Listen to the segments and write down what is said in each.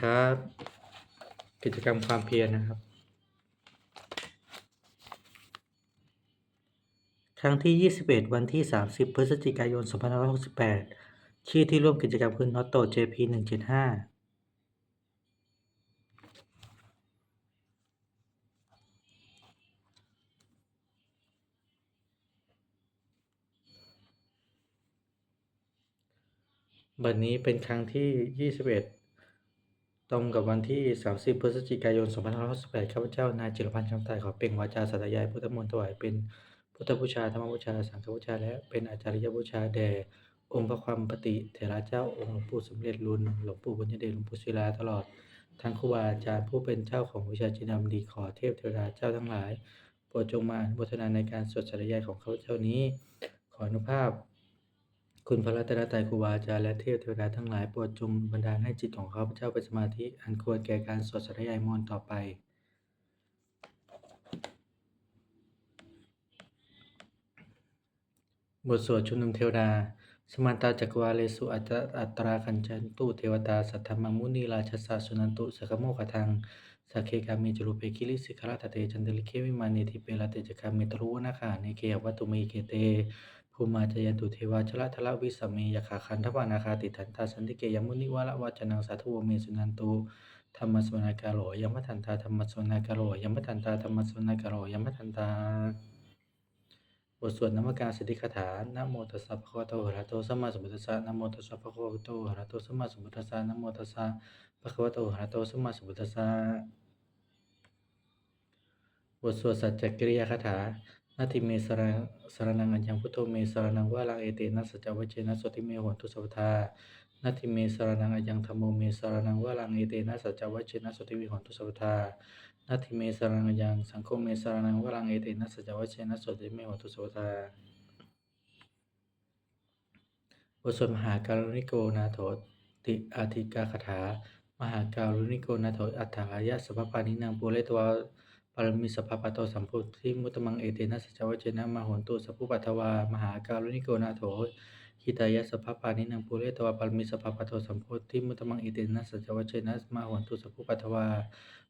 ครับ กิจกรรมความเพียรนะครับ ครั้งที่ 21 วันที่ 30 พฤศจิกายน 2568 ชื่อที่ร่วมกิจกรรมคือ Notto JP 175บัดนี้เป็นครั้งที่ 21 ตรงกับวันที่ 30 พฤศจิกายน 2568ข้าพเจ้า นายจิรพันธ์คำตายขอเปล่งวาจาสัตยายพุทธมนต์ถวายเป็นพุทธบูชา ธรรมบูชา สังฆบูชา และเป็นอาจาริยบูชาแด่ องค์พระความปฏิเถระเจ้า องค์หลวงปู่สมเด็จรุนหลวงปู่บุญญเดชหลวงปู่ศิลาตลอด ทั้งครูบาอาจารย์ผู้เป็นเจ้าของวิชาจินดามดีขอเทพเทวดาเจ้าทั้งหลาย โปรดจงมาอนุโมทนาในการสวดสัตยายของข้าพเจ้านี้ ขออนุภาพ คุณพระรัตนตรัยครูบาอาจารย์และเทพเทวดาทั้งหลายโปรดจงบันดาลให้จิตของข้าพเจ้าเป็นสมาธิอันควรแก่การสวดสัตยายมนต์ต่อไปบทสวดชุมนุมเทวดา สมันตาจักวาเลสุอัตอัตตราคัญจันตุเทวตาสัทธมมุนีราชสสสุนันตุสกโมขทังสักเคกามิจรูปเปกิลิสิกราตเตจันเดลิเควิมานิทิเปลาเตจคามิตรุวนาคาเนเกยวัตุเมเกเต ภูมาจยันตุเทวาชละทละวิสเมยขาคันทวานาคาติทันตาสันติเกยมุนิวาละวาจนังสาธุวเมสุนันตุธรรมสวนากาโลยมทันตาธรรมสวนากาโลยมทันตาธรรมสวนากาโลยมทันตาบทสวดนมัการสิทธิคาถานะโมตัสสะภะคะวะโตอะระหะโตสัมมาสัมพุทธัสสะนะโมตัสสะภะคะวะโตอะระหะโตสัมมาสัมพุทธัสสะนะโมตัสสะภะคะวะโตอะระหะโตสัมมาสัมพุทธัสสะบทสวดสัจจกิริยาคาถา นาทิเมสรณสรนังอัญญังพุทโธเมสรนังวาลังเอเตนะสัจวัจเจนะโสติเมโหนตุสัพทานาทิเมสรนังอัญญังธัมโมเมสรนังวาลังเอเตนะสัจวัจเจนะโสติเมโหนตุสัพทานาทิเมสรนังยังสังโฆเมสรนังวรังเอเตนะสัจวัชเชนะโสติเมหัตุโสตาบทสวดมหาการุณิโกนาโถติอาทิกาคาถามหาการุณิโกนาโถอัฏฐายะสัพพปานินางปุเรตวา ปารมิสัพพปะโตสัมพุทธิมุตมังเอเตนะสัจวัชเชนะมหนตุสัพพุปัทวามหาการุณิโกนาโถหิตายะสัพพปานินางปุเรตวาปารมิสัพพปะโตสัมพุทธิมุตมังเอเตนะสัจวัชเชนะมหนตุสัพพุปัทวา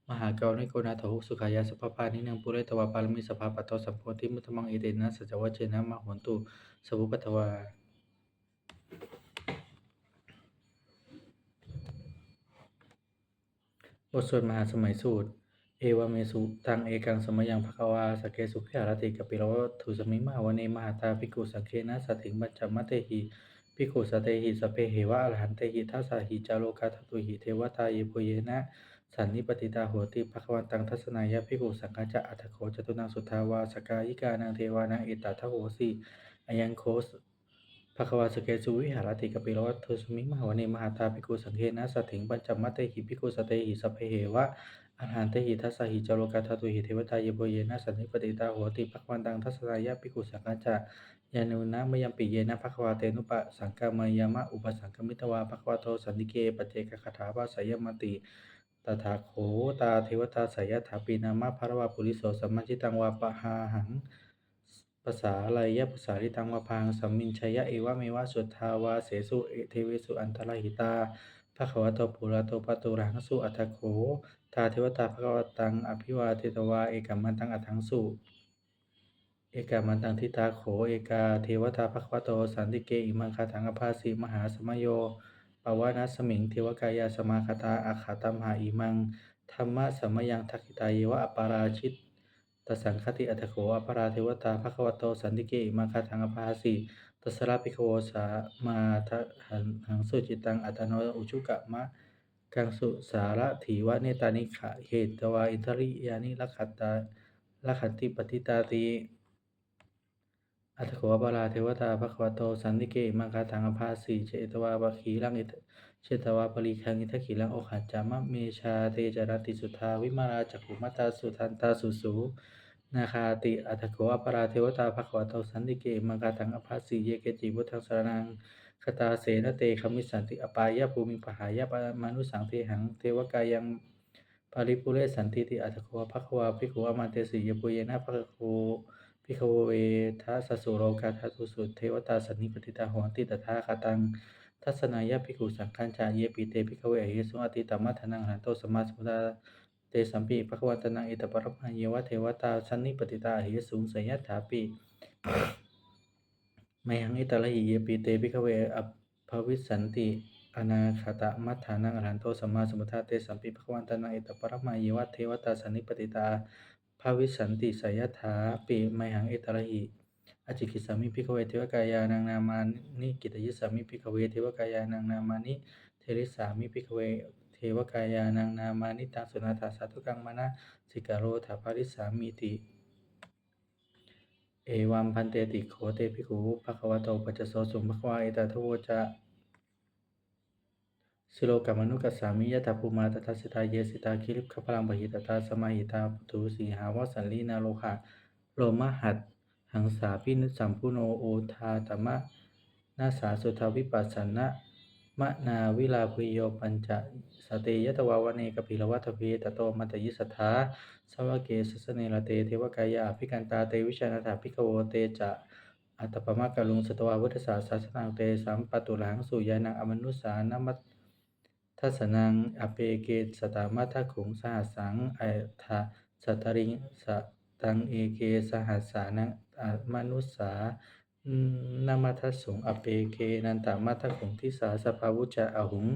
มหาการุณิโกนาถสุขายาสัพพปานินังปุเรตวาปารมิสัพพะปัตโตสัมโพธิมุตมังเอเตนะสัจวัชเชนะมะหนตุสัพพุปัทวาบทสวดมหาสมัยสูตร เอวเมสุตังเอกังสมยังภควาสเกสุขิหารติกปิโรทุสมิมาวเนมหาตาภิกขุสังเคนะสัถิงบัจจมัตเตหิภิกขุสเตหิสเพเหวะอรหันเตหิทัสสหิจาโลกาทตุหิเทวตาเยโพเยนะสันนิปติตาโหติภควตังทัศนายะภิกขุสังฆจะอัตโขจตุนังสุทาวาสกายิกานังเทวานังเอตตาทโหสีอยังโคสภควาสเกสุวิหารติกปิโรทุสมิมาวเนมหาตาภิกขุสังเคนะสัถิงบัจจมัตเตหิภิกขุสเตหิสเพเหวะ อาหารเตหิทัสสหิจาโลกาทตุหิเทวตาเยโบเยนะสันนิปติตาโหติภควันตังทัสสายะปิกุสังฆจจะยานุนะมยัมปิเยนะภควาเตนุปะสังกามยามะอุปสังกมิตวาภควาโตสันนิเกปเจกคาถาภาสยมติตถาโขตาเทวตาสยถาปีนามะภรวาปุริโสสัมมัจิตังวาปะหาหังภาษาลายะภาษาลิตังวาพังสัมมินชยะเอวะเมวะสุทธาวาเสสุเอเทเวสุอันตรหิตาภควโตปุระโตปะตุรังสุอัตโข ทาเทวตาภควตัง อภิวาเทตวา เอกัมมันตังอัถังสุ เอกามันตังทิตาโข เอกาเทวตาภควโต สันติเกอิมังคาถังอภาสีมหาสมโยปวานัสมิงเทวกายาสมาคตาอาขาตัมหาอิมังธรรมะสมยังทักขิตายวะอปาราชิตตสังคติอัตโขอปาราเทวตาภควโตสันติเกอิมังคาถังอภาสีตสราภิโวสามาทะหังหังสุจิตังอัตโนอุชุกะมะ กังสุสาระถีวะเนตานิขะเหตวาอินทริยานิลักขัตตาลักขันติปฏิตาติอัตถโขปาราเทวตาภควโตสันนิเกมังคาถังอภาสีเจตวาปะขีลังอิทเชตวาปริคังอิทขีลังโอขัจจามะเมชาเตจรติสุทาวิมาราจักุมัตาสุทันตาสุสูนาคาติอัตโขอปาราเทวตาภควโตสันนิเกมังคาถังอภาสีเยเกจิวุทังสรนัง คตาเสนเตคมิสันติอปายะภูมิปหายะปมานุสังเทหังเทวกายังปาริปุเรสันติติอัตโขภควาภิกขุอมาเตสิยปุเยนะภคโคภิกขเวทัสสุโรกาทัตุสุเทวตาสันนิปติตาหัวติตถาคตังทัศนายะภิกขุสังฆัญจาเยปิเตภิกขเวอหิสุอติตมัฏฐานังหันโตสมาสัมพุทธาเตสัมปิภควตนังอิตปรมังเยวะเทวตาสันนิปติตาอหิสุงสยถาปิ มหังอิตาลหิเยปิเตภิกเวอภวิสันติอนาคตมัฏฐานังอรหันโตสัมมาสัมพุทธาเตสัมปิภควันตนังอิตปรมังเยวะเทวตาสันนิปติตาภวิสันติสยถาปิไมหังอิตาลหิอจิกิสามิภิกขเวเทวกายานังนามานิกิตยิสามิภิกขเวเทวกายานังนามานิเทริสามิภิกขเวเทวกายานังนามานิตังสุนาถาสาธุกังมานะสิกาโรถาภาริสามิติ เอวัมพันเตติโขเตภิกขุภควโตปัจจโสสุภควาเอตทโวจะสิโลกัมมนุกัสสามิยะถาภูมาตถาสิตาเยสิตาคิริปขพลังบหิตตาสมาหิตาปุถุสีหาวสันลีนาโลหะโลมหัตหังสาพินุสัมพุโนโอทาตมะนาสาสุทาวิปัสสนะ มะนาวิลาภุโยปัญจะสเตยตวาวเนกปิลวัตเวตโตมัตยิสัทธาสวะเกสสเนลเตเทวกายาภิกันตาเตวิชานาถาภิกขโวเตจะอัตปมะกะลุงสตวาวุฒสาสาสนังเตสัมปตุลังสุยานังอมนุสานมัตทัสนังอเปเกสตามัทขุงสหัสังอทาสัตริงสตังเอเกสหัสสานังอมนุสา นามัทสุงอเปเกนันตามัทขุงทิสาสภาวุจะอหุง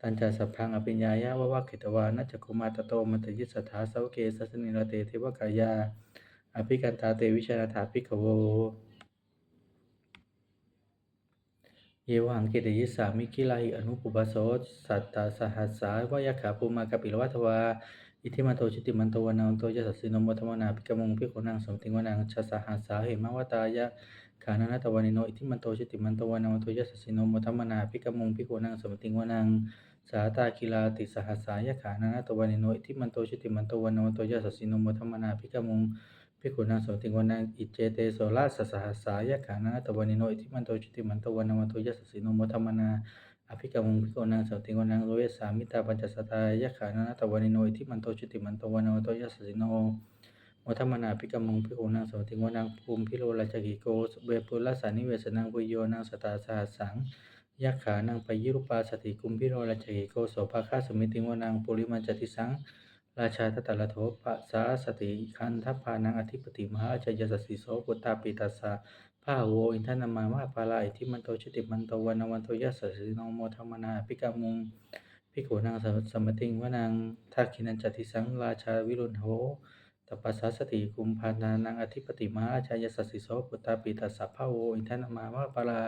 ตัญจสัพพังอภิญญายะวะวะขิตวานัจจคุมาตโตมัตยิสถาสาวเกสัสนิรเตเทวกายา อภิกันตาเตวิชานาถาภิกขโว เยวังเกตยิสามิกิลาหิอนุปุปโสสัตตาสหัสสาวายขาภูมากปิลวัตวาอิทิมันโตชิติมันโตวนาโตยสัสสิโนโมทมนาภิกมงภิกขุนังสมติงวนังชะสหัสสาเหมาวตายะ ขานานาตวานิโนอิทิมันโตชิติมันโตวนาโตยัสสิโนโมทมนาภิกมงภิกขุนังสมติงวนังสาตาคิลาติสหัสสายะขานานาตวานิโนอิทิมันโตชิติมันโตวนาโตยัสสิโนโมทมนาภิกมงภิกขุนังสมติงวนังอิเจเตโสลาสสหัสสายะขานานาตวานิโนอิทิมันโตชิติมันโตวนาโตยัสสิโนโมทมนาอภิกรรมุงภิกขุนังสติงวนังโลเวสามิตาปัญจสตายะขานานาตวานิโนอิทิมันโตชุติมันโตวานโตยัสสิโน โมทัมมนาภิกมุงภิกขุนังสติงวนังภูมิพิโรราชกิโกเวปุลสานิเวสนังปุโยนังสตาสหสังยะขานังปยิรุปาสติกุมพิโรราชกิโกโสภาคาสมิติงวนังปุริมันจติสังราชาตตละโทปะสาสติคันทัพพานังอธิปติมหาอาจยสสิโสปุตาปิตัสสะพาโวอินทนามามะปาลาอิทิมันโตชิติมันโตวันวันโตยัสสะสิโนโมธรรมนาภิกามุงภิกขุนางสมติงวนังทักขินันจติสังราชาวิรุณโห ตปัสสะสติกุมภานานังอธิปติมหาอาจายสัสสิโสปุตตาปิตัสสะพาโวอินทนามามะปาลา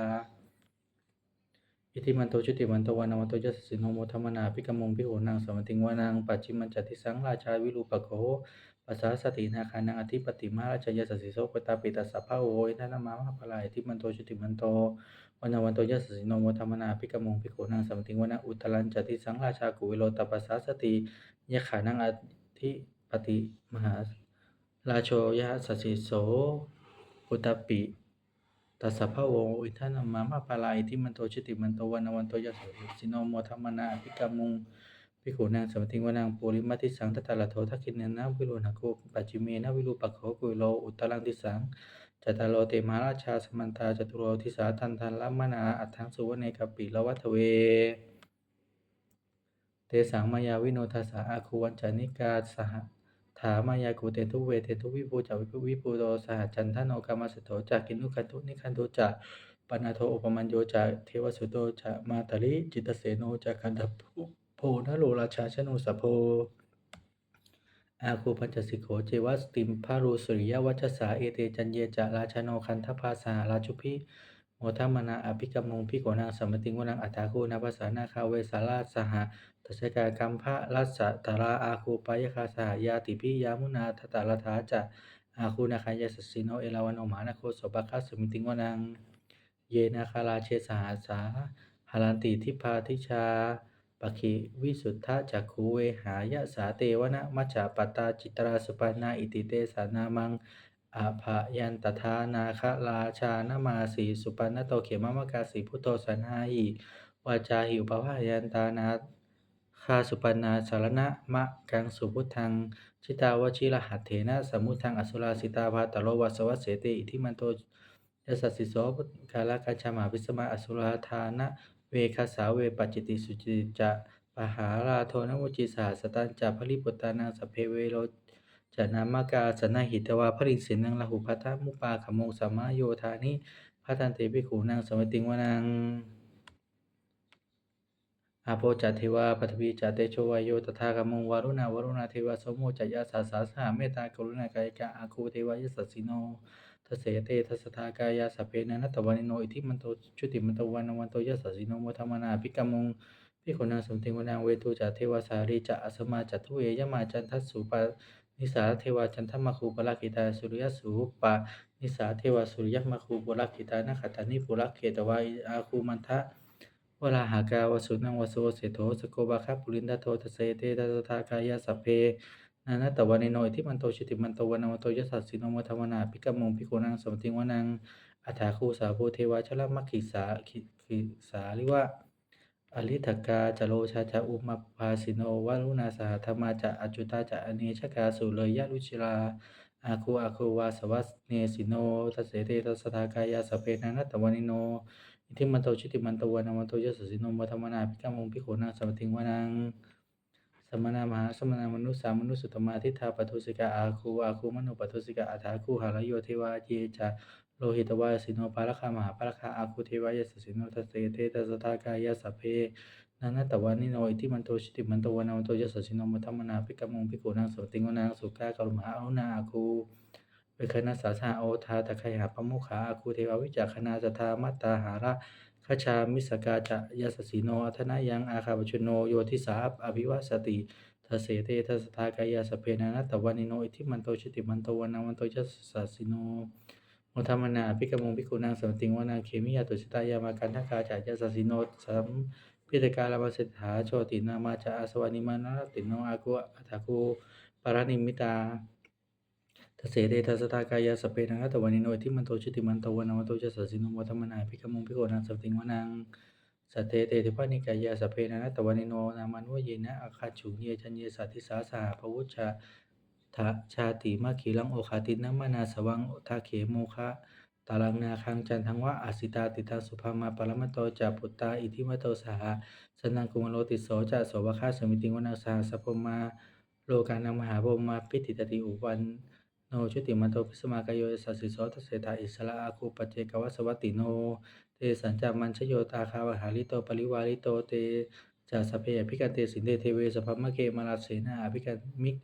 อิทิมันโตชิติมันโตวันวันโตยัสสิโนโมธรรมนาภิกมงภิกขุนางสมติงวนังปัจจิมันจติสังราชาวิรูปโขปัสสาสตินาคานังอธิปติมาราชยสัสสิโสปุตตาปิตัสสะภาโวอินทนามามะปะลายทิมันโตชุติมันโตวันวันโตยัสสิโนโมธรรมนาภิกมงภิกขุนังสัมติงวนะอุตตรัญจติสังราชากุวิโลตปัสสาสติยะขานังอธิ ปติมหาราโชยะสสิโสปุตตปิตัสสะภาโวอินทนามามะปะลายทิมันโตชุติมันโตวันวันโตยัสสสิโนโมธรรมนาภิกมงภิกขุนางสมติงวนางปุริมัติสังทัตตาลโททักขินนาวิโรณโกปัจจิเมนะวิรูปักโขกุโลอุตตรังติสังจตารโลเตมหาราชาสมันตาจตุโรทิสาทันทันละมนาอัฏฐังสุวเนกปิละวัตเว เตสังมายาวิโนทัสสะอาคูวันจานิกาสห ถามายากุเตทุเวเตทุวิภูจาวิภูวิภูโตสหจันทโนกามาสโตจากกินุคันตุนิคันตุจะปนาโทอุปมัญโยจะเทวสุโตจะมาตลิจิตเสโนจะคันทภูโพนโลราชาชนุสพโพอาคูปัญจสิโขเจวัสติมพารุสุริยวัชสาเอเตจันเยจะราชโนคันทภาสาราชุพิโมทัมมนาอภิกรรมงพิโกนางสมติงวนังอัตถาคูนาภาษานาคาเวสาราสห ตัสกากรรมพระรัสตาราอาคูปายคาสหายาติพิยามุนาทตาลถาจะอาคูนาคายสสสิโนเอลาวันโอมานาโคสปะคัสสมิติงวนัง เยนาคาราเชสหาสาหารันติทิพาทิชาปคิวิสุทธะจักขูเวหายะสาเตวนะมัจจปตาจิตราสุปันนาอิติเตสานามังอาภายันตทานาคราชานามาสีสุปันนโตเขมมะกาสีพุทโธสันหาหิวาจาหิอุปภายันตานา คาสุปนาสารณะมะกังสุพุทธัง ชิตาวชิรหัตเถนะสมุทังอสุราสิตาภาตโลวัสวัสเสติอิทิมันโตยสัสสิโสกาลกัญชามาวิสมาอสุราธานะเวคัสสาเวปัจจิติสุจิจะปหาราโทนวุจิสาสตันจะภริปุตตานังสเพเวโรจะนามากาสนาหิตวาพริสินังลหุพัทธมุปาขมงสัมมาโยธานิพัทันเตปิขูนางสมติงวนัง อาโปจัตเทวาปฐวีจัตเตโชวายโยตถาคมงวารุณาวรุณาเทวาสมโมจัยยาสาสาสหเมตตากรุณากายกะอาคูเทวายสัสสิโนทเสเตทัสทากายาสเพนะนัตตวานิโนอิทิมันโตชุติมันโตวันวันโตยัสสิโนโมทมนาภิกมงพิโขนาสมติงวนังเวทุจัตเทวาสารีจะอสมาจัตทุเอยมาจันทัสสุปานิสาเทวาจันทมาคูปลักขิตาสุริยสูปานิสาเทวาสุริยมาคูปลักขิตานาคตานิปุลักเขตวาอาคูมันทะ วลาหากาวสุนังวโสเสโถสโกบาคาปุรินดาโททเสเตทัสทากายาสเพนานาตวันนิโนอิทิมันโตชิติมันโตวันวันโตยัสสสิโนมทวนาภิกมงภิกขุนังสมติงวนังอัฏฐาคูสาภูเทวาชลมัคคิสาคิสาลิวะอลิทกาจโลชาจาอุมาภาสิโนวารุณาสหธรรมาจะอจุตาจะอเนชกาสุเลยยะรุชิลาอาคูอาคูวาสวัสเนสิโนทัสเสเตทัสทากายาสเพนานาตวันนิโน ทิมันโตชิติมันตวนามันโตยสสสิโนมัทมนาภิกามงภิกขุนาสัมติงวานังสมณามหาสมณามนุสสามนุสสุตมาทิฏฐาปัทุสิกาอาคูอาคูมโนปัทุสิกาอัฏฐาคูหารโยเทวาเจจะโลหิตวาสิโนปาลคามหาปาลคาอาคูเทวายสสิโนทัสเสเตทัสสทากายาสัพเพนานาตวานิโนอิทิมันโตชิติมันตวนามันโตยสสสิโนมัทมนาภิกามงภิกขุนาสัมติงวานังสุขากรุมหาอนุนาอาคู วคณะสาสาโอทาตะไคหาปมุขาอาคูเทววิจักขณาสทามัตตาหาระคชามิสกาจะยสสีโนอัธนายังอาคาปชุโนโยทิสาอภิวาสติทเสเตทัสทากายาสเพนานัตวานิโนอิทิมันโตชิติมันโตวานามันโตยัสสสิโนโมธรรมนาภิกมงภิกุนางสมติงวานาเคมิยาตุชิตายามากันทกาจายสสิโนสัมพิตกาลามาเสถาโชตินามาจาอาสวานิมานาติโนอากุอัตถคูปารานิมิตา ทเสเดทัสตากายาสเปนังอัตวานิโนทิมันโตชิติมันโตวันวันโตจะสัสสิโนวัตมนาภิกมุงภิกขนังสัพติงวนังสัตเตเตติปานิกายาสเปนังอัตวานิโนนามันวเยนะอาคาจุเยชัญเยสัติสาสหภวุชาทะชาติมาขีลังโอคาตินะมานาสวังทาเขโมคะตาลังนาคังจันทังวะอาสิตาติตังสุภามาปรมัตโตจาปุตตาอิทิมโตสหสนังกุมโลติโสจะโสวะคาสมิติงวนังสหสัพมาโลกานังมหาภมมาพิติตติอุวัน โนชุติมันโตพิสมากายโยสัสสิโสทเสตาอิสระอาคูปเจกวัสวัติโน เตสัญจามันชโยตาคาวหาลิโตปริวาลิโตเตจาสเพอภิกันเตสินเดเทเวสภมะเกมาลาเสนาอภิกันมิก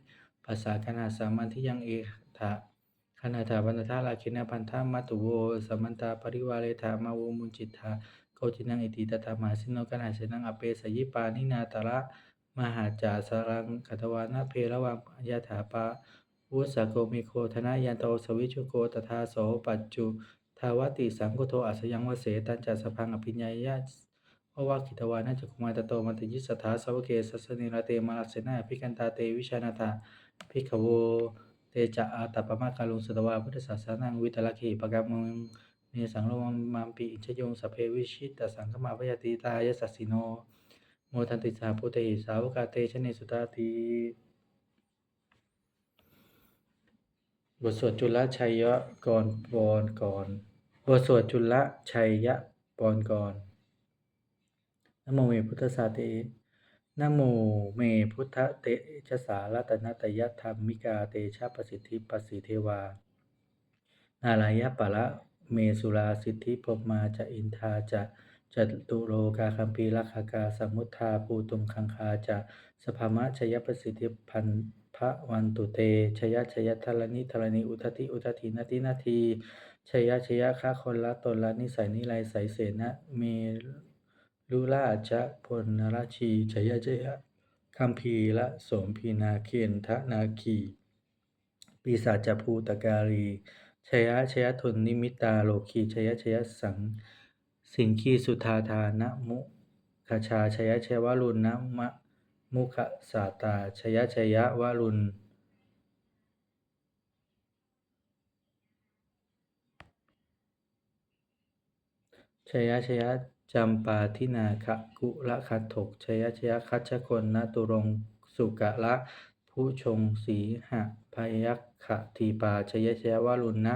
ภาษาคณาสามันที่ยังเอถะคณาถาพันธาลาคินาพันธามัตุโวสมันตาปริวาเลธามาโวมุนจิตถาโกจินังอิติตถามาสิโนกนาเสนังอเปสยิปานินาตระมหาจาสรังกัตวานาเพระวังยะถาปา วุสโกมิโคธนายันโตสวิชุโกตถาโสปัจจุทาวติสังกโทอัสยังวเสตันจัสพังอภิญญายะววาคิตวานาจักคุมาตโตมันติยิสถาสวเกสัสนิระเตมาลัสเสนาภิกันตาเตวิชานาตาภิกขโวเตจะอาตปะมะกาลุงสตวาพุทธศาสนังวิตลขีปกามุงเนสังโลมัมปิอิชยงสเพวิชิตตสังฆมาพยติตายสัสสิโนโมทันติสาพุทธิสาวกาเตชเนสุตาติ บทสวดจุลชัยยะกรบรก่อนบทสวดจุลชัยยะปรก่อนนโมเมพุทธสาเตนโมเมพุทธเตชะสารัตนตยธรรมิกาเตชะประสิทธิปัสสิเทวา นาลายะปะละเมสุราสิทธิพรหมาจะอินทาจะจตุโลกาคัมพีลักขากาสมุทธาปูตุงคังคาจะสภามะชยประสิทธิพัน พระวันตุเต ชยะชยะทรณิทรณิอุทติอุทตินาทินาทีชยะชยค้าคนละตนละนิสัยนิไลใสเสนะเมลุลาจะพลนราชีชยะชยะคัมพีละสมพีนาเคนทะนาคีปีศาจภูตการีชยะชยะทนนิมิตาโลคีชยะชยะสังสิงคีสุธาธานะมุขชาชยะชยวารุณนะมะ มุขสาตาชยชยวรุณ ชยชยจำปาทินาคะกุละคันถก ชยชยคัชคนนตุรงสุกะละผู้ชงสีหะพยัคขทีปาชยชยวรุณนะ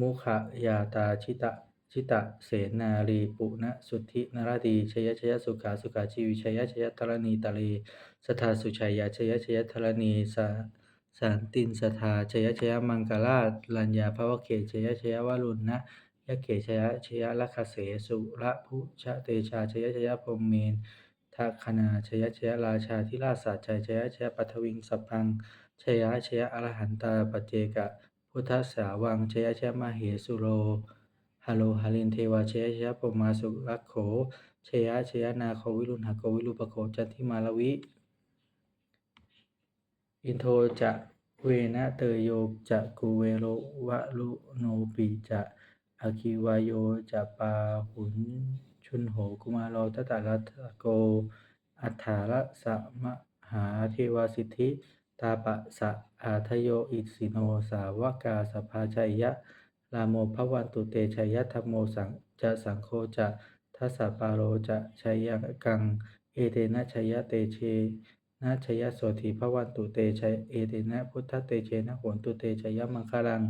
มุขยาตาชิตะ ชิตะเสนารีปุณสุทธินรดีชยชยสุขาสุขาชีวิชยชยธรณีตะเลสทาสุชัยยาชยชยธรณีสาสันตินสทาชยชยมังกราชลัญญาภวเขชยชยวรุณนะยะเขชยชยลัคเสสุระพุชะเตชาชยชยพรมเมนทัคนาชยชยราชาธิราชสัจชัยชยชยปัทวิงสัพพังชยชยอรหันตาปเจกะพุทธสาวังชยชยมเหสุโร ฮาโลฮาลินเทวาเชยชยปมาสุรักโขเชยชยนาโควิรุณหโกวิรุปโขจันทิมาลวิ อินโทจะเวนะเตโยจะกุเวโรวะลุโนปิจะอาคิวายโยจะปาหุนชุนโหกุมารโรตตะรัตโก อัฏฐาระสะมหาเทวาสิทธิ ตาปะสะอาทโยอิสิโนสาวกาสภาชัยยะ ลาโมภวันตุเตชัยยะธรรมโมสังจะสังโฆจะทัสสะปาโรจะชัยยังกัง เอเตนะชัยยะเตเชนะชยโสธีพระวันตุเตชัยเอเตนะพุทธเตเชนะโหนตุเตชัยมังคลัง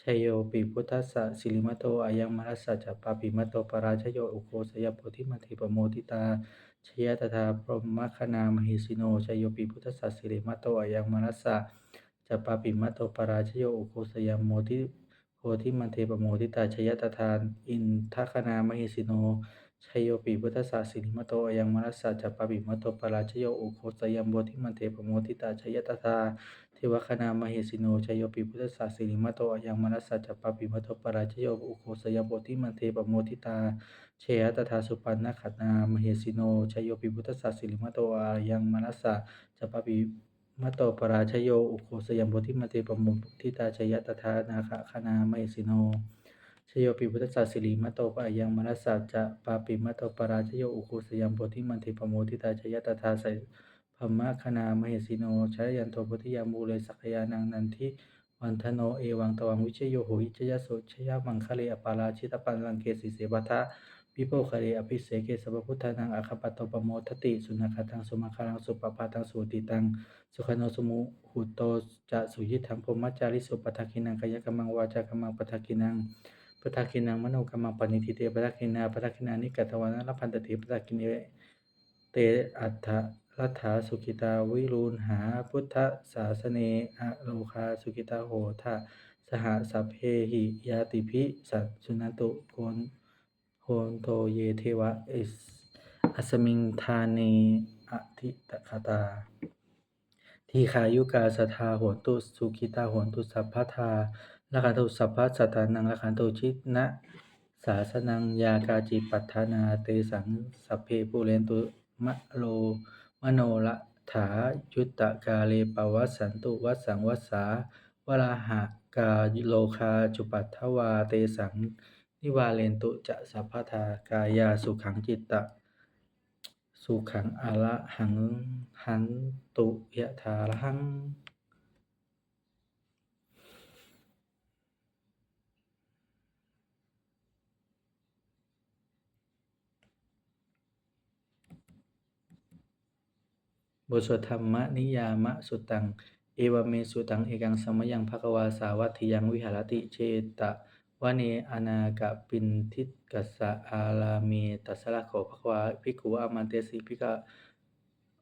ชัยโยปิพุทธัสสะสิริมโตอายังมรัสสะจัปปาปิมัโตปราชโยอุโคสยโพธิมัติปโมทิตาชยตถาพรหมคณามหิสิโนชัยโยปิพุทธัสสะสิริมโตอายังมรัสสะจัปปาปิมัโตปราชโยอุโคสยโมทิ ธิมันเทปโมทิตาชยตถาน อินทคณามหิสิโนชยโยปิพุทธสสะสิริมโตอยังมรัสสะจัปปปิมโตปราชโยอุโคสยัมโบธิมันเทปโมทิตาชยตถาเทวคณามเหสิโนชยโยปิพุทธสสะสิริมโตอยังมรัสสะจัปปปิมโตปราชโยอุโคสยัมโบธิมันเทปโมทิตาเชยตถาสุปันนขัตนามเหสิโนชยโยปิพุทธสสะสิริมโตอยังมรัสสะจัปปปิ มัตโตปราชโย อุโคสยมโบธิมันเทปโมทิตาชยตถานาคคณามสิโนชโยปิพุทธศาสิริมโตปะยังมนัสสัจจะปาปิมโตปราชโย อุคุสยามโพธิมันเทปโมทิตาชยตถาใสพมะคณามเหสิโนชยันโทโพธิยามูเลสักยานังนันทิวันทโนเอวังตวังวิเชโยโหหิจยโสชยมังคะเลอปาราชิตปันลังเกสิเสบัทะ ปิโปคะเลอภิเสเกสัพพุทธานังอาคปัตโตปโมทติ สุนัขตังสุมาคารังสุปปาตังสุติตัง สุขโนสมุหุโตจะสุยิทังพมจาริสุปทักินังกายกรรมังวาจากรรมังปทักินังปทักินังมโนกรรมังปณิทิเตปทักินาปทักินานิกัตวานะรพันตติปทักินเตอัฏฐรัฐาสุกิตาวิรูณหาพุทธศาสเนอโลคาสุกิตาโหทะสหสัพเพหิยาติภิสัตสุนันตุโกน โหนโทเยเทวะอิสอัสมิงทาเนอธิตคตา ทีขายุกาสทาโหตุสุขิตาโหตุสัพพทาละขันตุสัพพสัตตานังละขันตุชิตนะสาสนังยากาจิปัฏฐานาเตสังสัพเพปุเรนตุมะโลมโนละถายุตตะกาเลปวัสสันตุวัสสังวัสสาวราหะกาโลคาจุปัฏฐวาเตสัง นิวาเลนตุจะสัพพทากายาสุขังจิตตะ สุขังอะระหังหันตุยะถาระหังบทสวดธรรมนิยามะสุตัง เอวเมสุตัง เอกังสมยังภควาสาวัตถิยังวิหารติเชตะ วะเนอนากะปินทิตกัสสะอาลาเมตัสสะโขภควาภิกขุอามันเตสิภิกะ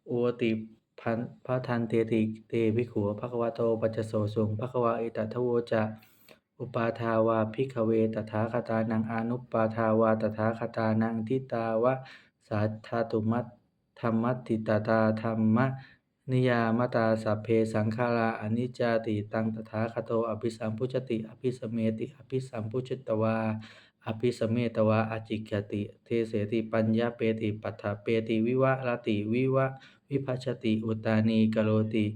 โอติพันพระทันเตติเตภิกขุภควาโตปัจจโสสุงภควาเอตัทโวจะอุปาทาวาภิกเวตถาคตานังอนุปาทาวาตถาคตานังทิตาวะสาธาตุมัตธรรมตติตาตาธรรมะ นิยามตาสัพเพสังขาราอนิจจติตังตถาคโตอภิสัมพุจติ อภิสเมติอภิสัมพุจตวาอภิสเมตวาอจิกติ เทเสติปัญญาเปติปัฏฐเปติวิวะรติวิวะวิภัชติอุตานีกโลติ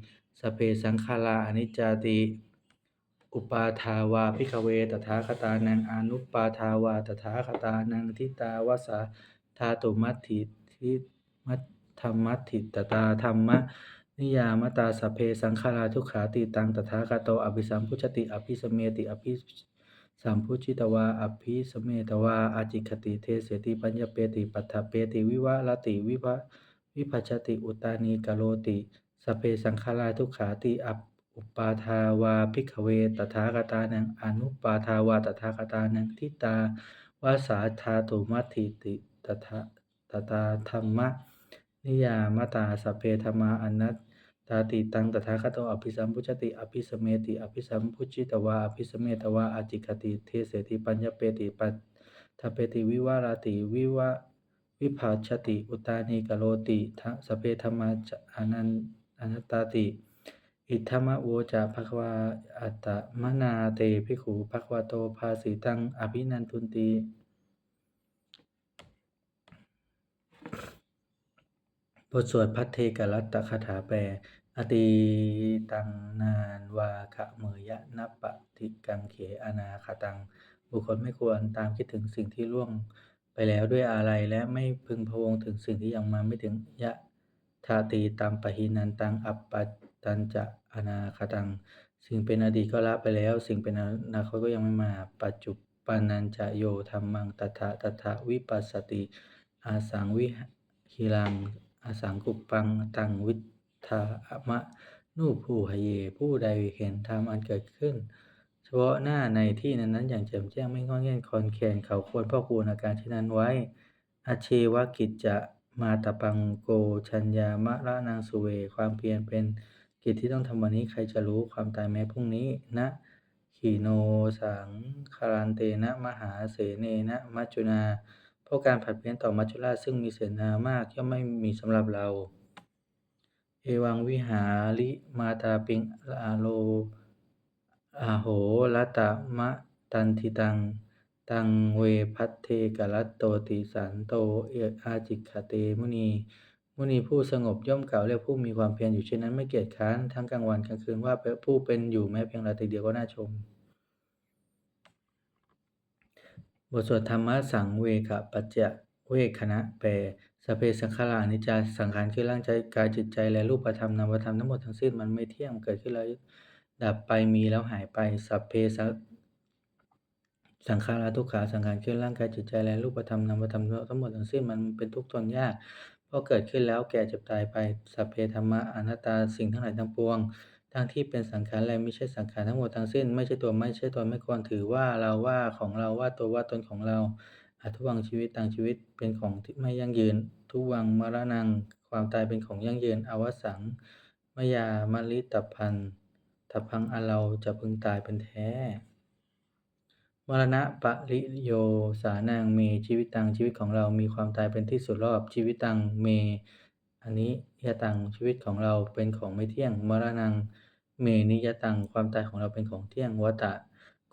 สเพสังขาราอนิจจติอุปาทาวาพิกเวตถาคตานังอนุปาทาวาตถาคตานังทิตาวสาธาตุมัตถิทิมัตธรรมัติตตาธรรมะ นิยามตาสเพสังขาราทุกขาติตังตถาคาโตอภิสัมพุชติอภิสเมติอภิสัมพุชิตวาอภิสเมตวาอาจิคติเทเสติปัญญเปติปัฏฐเปติวิวะลติวิภะวิภัชติอุตานีกโลติสเพสังขาราทุกขาติอัปอุปาทาวาภิกขเวตถาคตานังอนุปาทาวาตถาคตานังทิตาวาสาธาตุมัติติตถาตตาธรรมะนิยามตาสพเพธรรมาอนัต ตาติตังตถาคตโตอภิสัมพุชติอภิสเมติอภิสัมพุชิตวาอภิสเมตวาอาจิกติเทเสติปัญญเปติปัตเปติวิวาราติวิวะวิภาชติ อุตานีกโลติทสเพธรรมาจอนันอนัตตาติ อิทธมะโวจะภควาอัตตมนาเตภิกขุภควาโตภาสิตังอภินันทุนติบทสวดพัทเทกรัตตคาถาแปล อตีตังนานวาคะเมยะนัปปติกังเขอนาคตัง บุคคลไม่ควรตามคิดถึงสิ่งที่ล่วงไปแล้วด้วยอะไรและไม่พึงพะวงถึงสิ่งที่ยังมาไม่ถึงยะทาตีตามปะหินันตังอัปปัตันจะอนาคตัง สิ่งเป็นอดีตก็ละไปแล้ว สิ่งเป็นอนาคตก็ยังไม่มาปัจจุปันนันจะโยธรรมังตถาตถาวิปัสสติอาสังวิหิรังอาสังกุปปังตังวิ ทามะนูผู้หเย ผู้ใดเห็นธรรมอันเกิดขึ้น เฉพาะหน้าในที่นั้นๆ อย่างแจ่มแจ้งไม่งอนแง่นคอนแคนเขาควรพ่อควรอาการเช่นนั้นไว้อาเชวกิจจะมาตะปังโกชัญญามะละนางสุเว ความเพียรเป็นกิจที่ต้องทำวันนี้ใครจะรู้ความตายแม้พรุ่งนี้นะ ขีโนสังคารันเตนะ มหาเสเนนะ มัจจุนา เพราะการผัดเพี้ยนต่อมัจจุราชซึ่งมีเสนามากย่อมไม่มีสำหรับเรา วังวิหาริมาตาปิงอาโลอาโหรัตมะตันทิตัง ตังเวพัทเทกรัตโตติสันโตเออาจิกขเตมุนีมุนีผู้สงบย่อมกล่าวเรียกผู้มีความเพียรอยู่เช่นนั้นไม่เกียจค้านทั้งกลางวันกลางคืนว่าผู้เป็นอยู่แม้เพียงราตรีเดียวก็น่าชม บทสวดธรรมะสังเวกปัจจะเวคณะแปล สพเพสังขารานิจจาสังขารคือร่างใจกายจิตใจและรูปธรรมนามธรรมทั้งหมดทั้งสิ้นมันไม่เที่ยงเกิดขึ้นแล้วดับไปมีแล้วหายไปสัพเพสังสังขาราทุกขาสังขารคือร่างกายจิตใจและรูปธรรมนามธรรมทั้งหมดทั้งสิ้นมันเป็นทุกข์ทนยากเพราะเกิดขึ้นแล้วแก่เจ็บตายไปสัพเพธรรมะอนัตตาสิ่งทั้งหลายทั้งปวงทั้งที่เป็นสังขารและไม่ใช่สังขารทั้งหมดทั้งสิ้น ไม่ใช่ตัวไม่ใช่ตนไม่ควรถือว่าเราว่าของเราว่าตัวว่าตนของเราอาทุวังชีวิตต่างชีวิตเป็นของที่ไม่ยั่งยืน ทุวังมรณัง ความตายเป็นของยั่งยืน อวสัง มยามลิตพันทัพังอเราจะพึงตายเป็นแท้ มรณะปริโยสานังเมชีวิตตังชีวิตของเรามีความตายเป็นที่สุดรอบชีวิตตังเม อันนี้ยตังชีวิตของเราเป็นของไม่เที่ยง มรณังเมนิยตังความตายของเราเป็นของเที่ยงวัตะ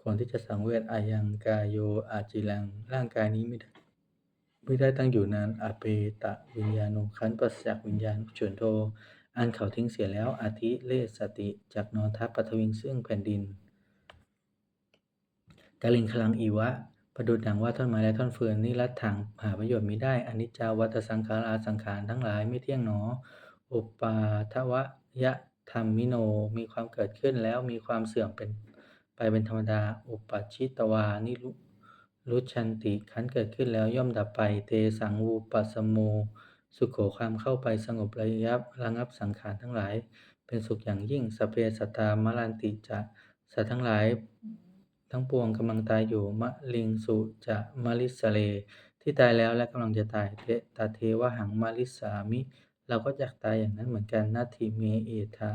ควรที่จะสังเวชอายังกายโยอาจิลังร่างกายนี้ไม่ได้ ไม่ได้ตั้งอยู่นานอเปตะวิญญาณุขันปัสจักวิญญาณฉุนโท อันเขาทิ้งเสียแล้วอาทิเลสติจากนอนทัพปฐวิงซึ่งแผ่นดินกาลิงคลังอีวะ ประดุดดังว่าท่อนไม้และท่อนเฟืนนี่ลัดทางหาประโยชน์มิได้อนิจจาวัตสังขาราสังขารทั้งหลายไม่เที่ยงหนอ อุปาทวะยะธรรมมิโนมีความเกิดขึ้นแล้วมีความเสื่อมเป็นไปเป็นธรรมดา อุปชิตวานิรุ รุชันติขันเกิดขึ้นแล้วย่อมดับไป เตสังวูปัสโม สุขโขความเข้าไปสงบระยับระงับสังขารทั้งหลาย เป็นสุขอย่างยิ่งสเพสตามรันติจะสัตว์ทั้งหลาย ทั้งปวงกำลังตายอยู่มะลิงสุจะมลิสเล ที่ตายแล้วและกำลังจะตายเทตาเทวหังมาลิสามิ เราก็อยากตายอย่างนั้นเหมือนกันนาทีเมเอทะ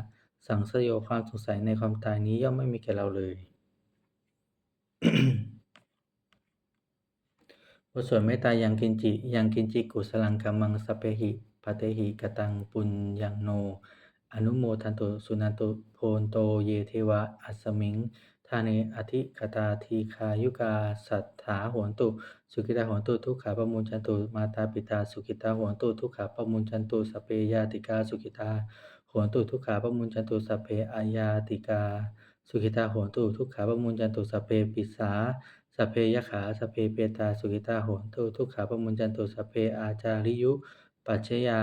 สังสยโยความสงสัยในความตายนี้ย่อมไม่มีแก่เราเลย ทสวดเมตตายังกินจิยังกินจิกุสลังกัมมังสเปหิปเตหิกตังปุญญังโน อนุโมทันตุสุนันตุโพนโตเยเทวะอัสมิงทาเนอธิคตาทีคายุกาสัทธาโหนตุ สุขิตาโหนตุทุกขาปมุญจันตุมาตาปิตาสุขิตาโหนตุทุกขาปมุญจันตุสเปยาติกาสุขิตาโหนตุทุกขาปมุญจันตุสเพอายาติกา สุขิตาโหนตุทุกขาปมุญจันตุสเพปิสา สเพยขาสเพเปตาสุขิตาโหนตุทุกขาปมุญจันตุสเพอาจาริยุปัจเชยา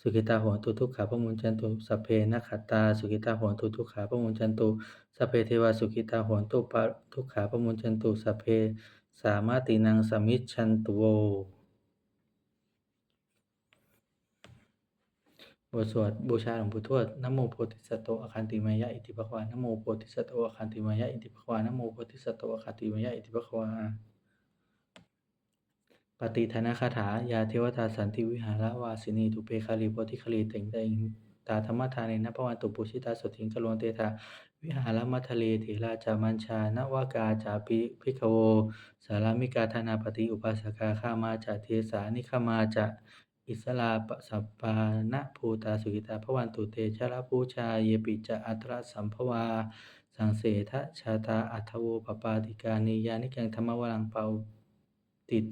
สุขิตาโหนตุทุกขาปมุญจันตุสเพนักขตาสุขิตาโหนตุทุกขาปมุญจันตุสเพเทวาสุขิตาโหนตุปะทุกขาปมุญจันตุสเพสามาตินังสมิชันตุโว บทสวดบูชาหลวงปู่ทวดนโมโพธิสัตโตอคันติมายะอิติภควานโมโพธิสัตโตอคันติมายะอิติภควานโมโพธิสัตโตอคันติมายะอิติภควาปฏิทนคาถายาเทวตาสันติวิหารวาสินีตุเปคาลีโพธิคาลีเต็งเต็งตาธรรมทานเนนะพวันตุปุชิตาสุทิงกะโลนเตถาวิหารมัทะเลเถราจามัญชานวากาจาปิพิกโว สารามิกาธนาปฏิอุปาสกาข้ามาจะเทสานิขมาจะ อิสลาปสัปปานะภูตาสุกิตาพวันตุเตชะระปูชาเยปิจะอัตระสัมภวา สังเสทะชาตาอัทโวปปาติกานิยานิกังธรรมวรังเปาติด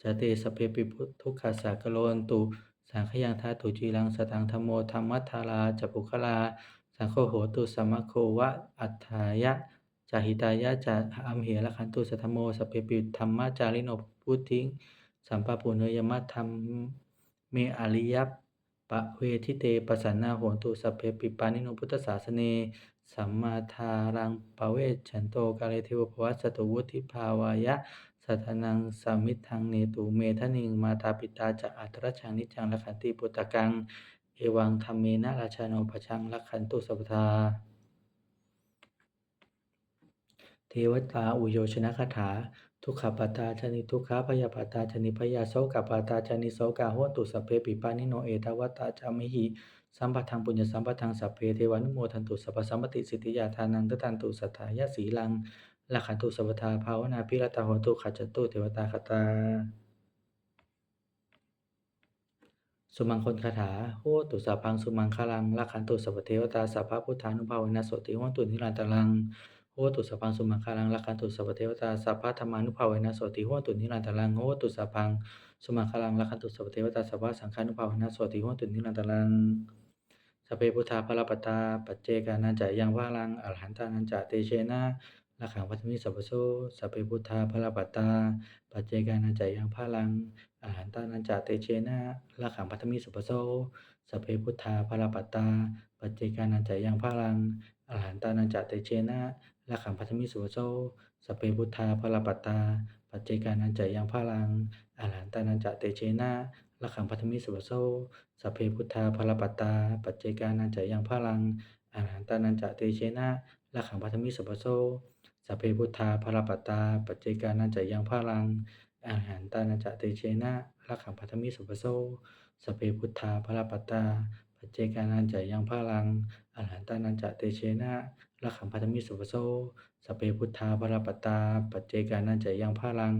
จเตสเพปิพุทธุขัสสะกะโลนตุสังขยังทาตุจีรังสตังธรรมโมธรรมัทาราจัปุคลา สังโฆโหตุสัมมโควะอัฏฐายะจาหิตายะจาอัมเหระคันตุสัทธโมสเพปิธรรมจาริโนพุทธิงสัมปปุเนยมัตธรรม เมอริยัปปะเวทิเตปสันนาโหตุสัพเพปิปานิโนพุทธศาสเน สัมมาทารังปะเวชันโตกาเลเทวภวัสตุวุธิภาวายะ สัทนังสามิทังเนตุเมทนิงมาตาปิตาจะอัตรชังนิจังละขันติปุตตะกัง เอวังธรรมเมนะราชาโนปชังละขันตุสัพพทา เทวตาอุโยชนะคาถา ทุกขปตาชนิทุกขาพยาปตาชนิพยาโสกปตาชนิโสกาโหตุสัพเพปิปานิโนเอตวัตตาจามิหิสัมปทังปุญญสัมปทังสัพเพเทวานุโมทันตุสัพสัมปติสิทธิยาทานังตตันตุสัทธายสีลังละขันตุสัพทาภาวนาพิรตาโหตุขัจจตุเทวตาคตา สุมังคลคาถาโหตุสัพพังสุมังคลังละขันตุสัพเทวตาสัพพะพุทธานุภาวนะโสติโหตุนิรันตรัง โหตุสัพพังสุมังคลังละขันตุสัพเทวตาสัพพะธรรมานุภาเวนะโสติโหตุนิรันตรังโหตุสัพพังสุมังคลังละขันตุสัพเทวตาสัพพะสังฆานุภาเวนะโสติโหตุนิรันตรังสพเพพุทธาภลปตาปัจเจกานันจะยังว่าลังอรหันตานันจะเตเชนะละขังพัทมิสัพพโสสัพเพพุทธาภลปตาปัจเจกานันจะยังพาลังอาหารตานันจาเตเชนะละขังพัทมิสุปโสสพเพพุทธาภาลปัตาปัจเจกานันจายังพาลังอาหารตานันจาเตเชนะ ละขังพัทมิสุปโสสพเพพุทธาภาลปัตตาปัจเจกานันจายังพาลังอาหารตานันจาเตเชนะละขังพัทมิสุปโสสพเพพุทธาภาลปัตตาปัจเจกานันจายังพาลังอาหารตานันจาเตเชนะละขังพัทมิสุปโสสพเพพุทธาภาลปัตตาปัจเจกานันจายังพาลังอาหารตานาจะเตเชนะลักขังพัทมิสุปโสสเปพุทธาพระปัตตา ปัจเจกานันจะยังพาลังอาหารตานันจะเตเชนะ ลักขังพัทมิสุปโสสเปพุทธาพรปตา ปัจเจกานันจะยังพาลัง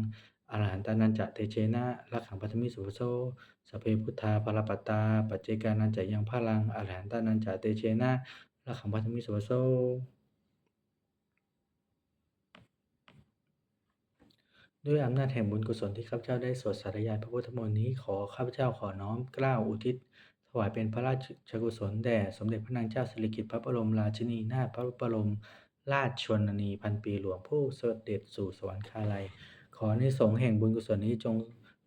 อาหารตานันจะเตเชนะลักขังพัทมิสุปโสสเปพุทธาพรปตา ปัจเจกานันจะยังพาลังอาหารตานันจะเตเชนะลักขังพัทมิสุปโสด้วยอำนาจแห่งบุญกุศลที่ข้าพเจ้าได้สวดสาธยายพระพุทธมนต์นี้ขอข้าพเจ้าขอน้อมกล้าวอุทิศ วายเป็นพระราชกุศลแด่สมเด็จพระนางเจ้าสิริกิติ์พระบรมราชินีนาถพระบรมราชชนนีพันปีหลวงผู้เสด็จสู่สวรรคาลัย ขอในสงแห่งบุญกุศลนี้จง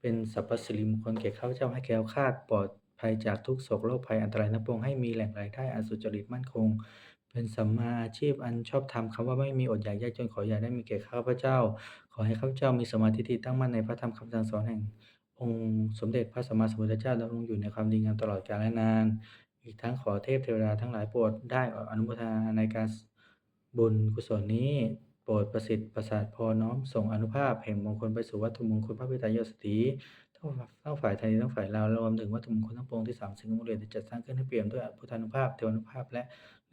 เป็นสัพพสิริมงคลแก่ข้าพเจ้าให้แคล้วคลาดปลอดภัยจากทุกโศกโรคภัยอันตรายนับปวงให้มีแหล่งรายได้อันสุจริตมั่นคง เป็นสัมมาอาชีพอันชอบธรรมคำว่าไม่มีอดอยากยากจนขออย่าได้มีแก่ข้าพเจ้า ขอให้ข้าพเจ้ามีสมาธิที่ตั้งมั่นในพระธรรมคำสั่งสอนแห่ง องค์สมเด็จพระสัมมาสัมพุทธเจ้าดำรงอยู่ในความดีงามตลอดกาลและนาน อีกทั้งขอเทพเทวดาทั้งหลายโปรดได้อนุโมทนาในการบุญกุศลนี้โปรดประสิทธิ์ประสาทพอน้อมส่งอนุภาพแห่งมงคลไปสู่วัตถุมงคลพระพิตายสถีทั้งทั้งฝ่ายไทยทั้งฝ่ายลาวรวมถึงวัตถุมงคลทั้งปวงที่สามสิ่งมุ่งเรียนจัดสร้างขึ้นให้เปี่ยมด้วยพุทธานุภาพเทวานุภาพและ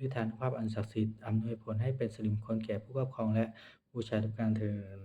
ฤทธานุภาพอันศักดิ์สิทธิ์อำนวยผลให้เป็นสิริมงคลแก่ผู้ครอบครองและบูชาทุกการเทิน